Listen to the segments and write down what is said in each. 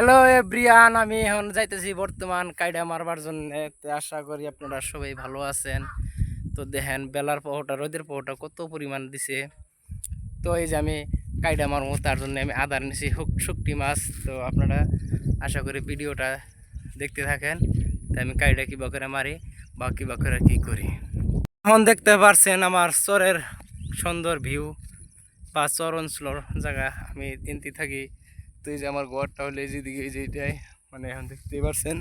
Hello everyone আমি এখন যাইতেছি বর্তমান কাইডা মারবার জন্য। আশা করি আপনারা সবাই ভালো আছেন। তো দেখেন, বেলার পোহটা রোদের পোহটা কত পরিমাণ দিছে। তো এই যে আমি কাইডা মারবো, তার জন্য আমি আদার নিছি শুকটি মাছ। তো আপনারা আশা করি ভিডিওটা দেখতে থাকেন। তো আমি কাইডা কিবা করে মারি বা কিবা করে কী করি। এখন দেখতে পারছেন আমার চরের সুন্দর ভিউ বা চর অঞ্চলের জায়গা। আমি তিনটি থাকি। তো এই যে আমার ঘরটা হলে এই যেদিকে এই মানে এখন দেখতেই পারছেন।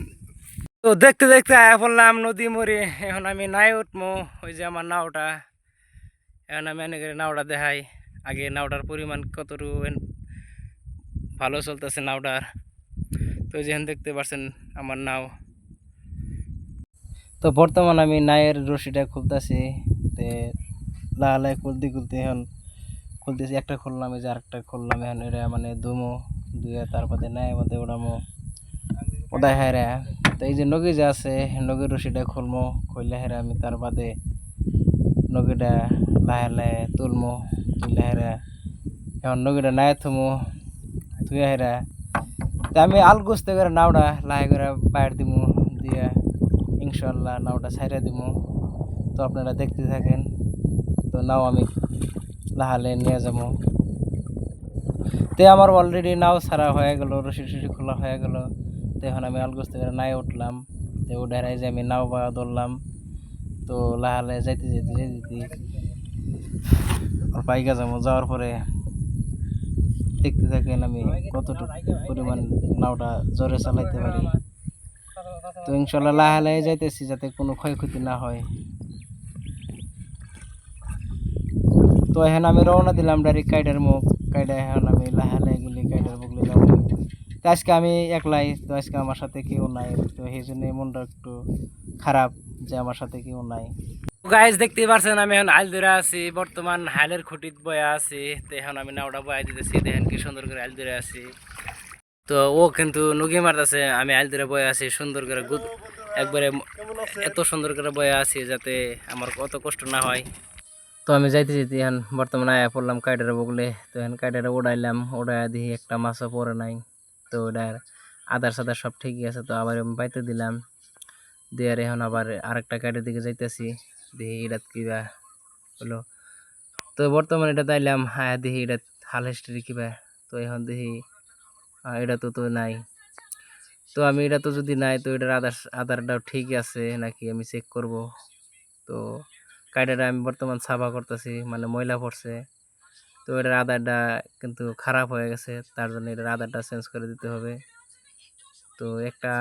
তো দেখতে দেখতে আয়া পড়লাম নদী মরে এখন আমি নাই উঠবো ওই যে আমার নাওটা। এখন আমি এনে করে নাওটা দেখাই। আগে নাওটার পরিমাণ কতটুকু ভালো চলতেছে নাওটার তো এই যে এখন দেখতে পারছেন আমার নাও। তো বর্তমান আমি নায়ের রশিটা খুলতেছি। তে লাহালাই খুলতে খুলতে এখন খুলতেছি। একটা খুললাম, এই যে আরেকটা খুললাম, এখন এটা মানে দুমো দুয়ে তারপরে নাই, মধ্যে ওড়ামো ওটাই হেরা তো এই যে নগি যে আছে নগির রশিটা খুলমো খুললে হেরা আমি তার বাদে নগিটা লাহে লাহে তুলমো তুললে হেরা এখন নগিটা নাই থমো তুই হেরা তা আমি আলগুস্তে করে নাওটা লাহে করে বাইর দিমু, দিয়ে ইনশাল্লাহ নাওটা ছাইরা দিমু। তো আপনারা দেখতে থাকেন, তো নাও আমি লাহালে নিয়ে যাব তে আমার অলরেডি নাও ছাড়া হয়ে গেল রশি টসি খোলা হয়ে গেল। তো এখন আমি আলগোস্ত করে নাই উঠলাম। তো উঠাই যে আমি নাও বা ধরলাম। তো লাহালে যাইতে যেতে যেতে যেতে পাইকা যাব। যাওয়ার পরে দেখতে থাকেন আমি কতটুকু পরিমাণ নাওটা জোরে চালাইতে পারি। তো ইনশাল্লাহ লাহে লাহে যাইতেছি যাতে কোনো ক্ষয়ক্ষতি না হয়। তো এখন আমি রওনা দিলাম ডাইরেক্ট কাইডার মুখ। কাইডা এখন আমি লাহে লাহে গেলে কাইডার বগলে যাব। তো আজকে আমি একলাই, তো আজকে আমার সাথে কেউ নাই, তো সেই জন্য মনটা একটু খারাপ যে আমার সাথে কেউ নাই। গাইজ দেখতেই পারছেন আমি এখন আইল ধরে আছি, বর্তমান হাইলের খুঁটিত বয়া আছি। তো এখন আমি নাওটা বয়া দিতেছি, দেখেন কি সুন্দর করে আইল ধরে আছি। তো ও কিন্তু নুগি মারতেছে, আমি আইল ধরে বয়া আছি, সুন্দর করে গুদ একবারে এত সুন্দর করে বয়া আছি যাতে আমার অত কষ্ট না হয়। তো আমি যাইতে যেতে এখন বর্তমানে আয়া পড়লাম কাইডারে বগলে। তো এখন কাইডারে উড়াইলাম উড়াইয়া দিই একটা মাছও পরে নাই। তো ওটার আদার সাদার সব ঠিকই আছে, তো আবার আমি বাইতে দিলাম। দিয়ে আর এখন আবার আরেকটা কাইডের দিকে যাইতেছি, দেখি এটা কিবা হলো। তো বর্তমানে এটা তাইলাম হ্যাঁ দেখি এটা হাল হিস্ট্রি কিবা। তো এখন দেখি এটা তো তো নাই। তো আমি এটা তো যদি নাই, তো এটার আধার আধারটাও ঠিক আছে, নাকি আমি চেক করব। তো কাইডাটা আমি বর্তমান সাফা করতেছি মানে ময়লা পড়ছে। তো এটার আদারটা কিন্তু খারাপ হয়ে গেছে, তার জন্য এটার আধারটা চেঞ্জ করে দিতে হবে। তো একটা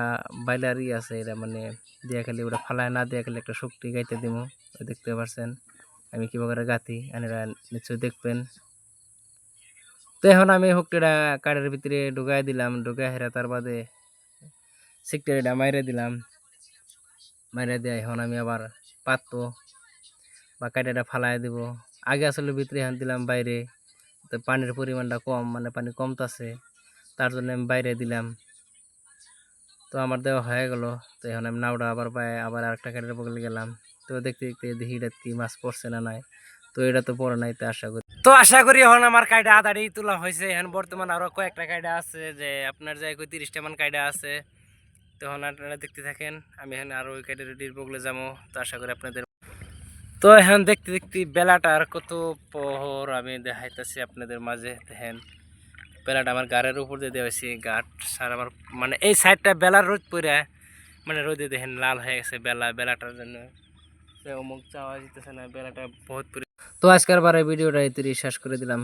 বাইলারই আছে, এটা মানে দিয়া খালি ওটা ফালায়, না দিয়া খালি একটা শক্তি গাইতে দিব দেখতে পারছেন। আমি কীভাবে গাতি এনারা নিশ্চয়ই দেখবেন। তো এখন আমি শক্তিটা কাঠের ভিতরে ঢুকাই দিলাম, ঢুকাই হেরা তার বাদে সেক্টরিটা মাইরে দিলাম। মাইরে দিয়ে, এখন আমি আবার পাতবো। বা কাটাটা ফালাই দিব। আগে আসলে ভিতরে হান দিলাম বাইরে। তো পানির পরিমাণটা কম মানে পানি কমতাছে তার জন্য আমি বাইরে দিলাম। তো আমার দেওয়া হয়ে গেল। তো এখন আমি নাওটা আবার পায়ে আবার আরেকটা কাটার বগলে গেলাম। তো দেখতে দেখতে দেখি এটা কি মাছ পড়ছে না নাই। তো এটা তো পড়ে নাই, তো আশা করি তো আশা করি এখন আমার কাইডা আদারি তোলা হয়েছে। এখন বর্তমান আরও কয়েকটা কাইডা আছে যে আপনার যায় কই তিরিশটা মান কাইডা আছে। তখন আপনারা দেখতে থাকেন। আমি এখন আরও ওই কাইডা রেডির বগলে যাব। তো আশা করি আপনাদের তো এখন দেখতে দেখতে বেলাটা আর কত পহর আমি দেখাইতেছি আপনাদের মাঝে, দেখেন। বেলাটা আমার গাড়ের উপর দিয়ে দেওয়া হয়েছে গাঠ সার আমার মানে এই সাইডটা বেলার রোদ পড়ে মানে রোদে দেখেন লাল হয়ে গেছে বেলা, বেলাটার জন্য। অমুক চাওয়া যেতেছে না, বেলাটা বহুত পরি তো আজকের বারে ভিডিওটা এই শেষ করে দিলাম।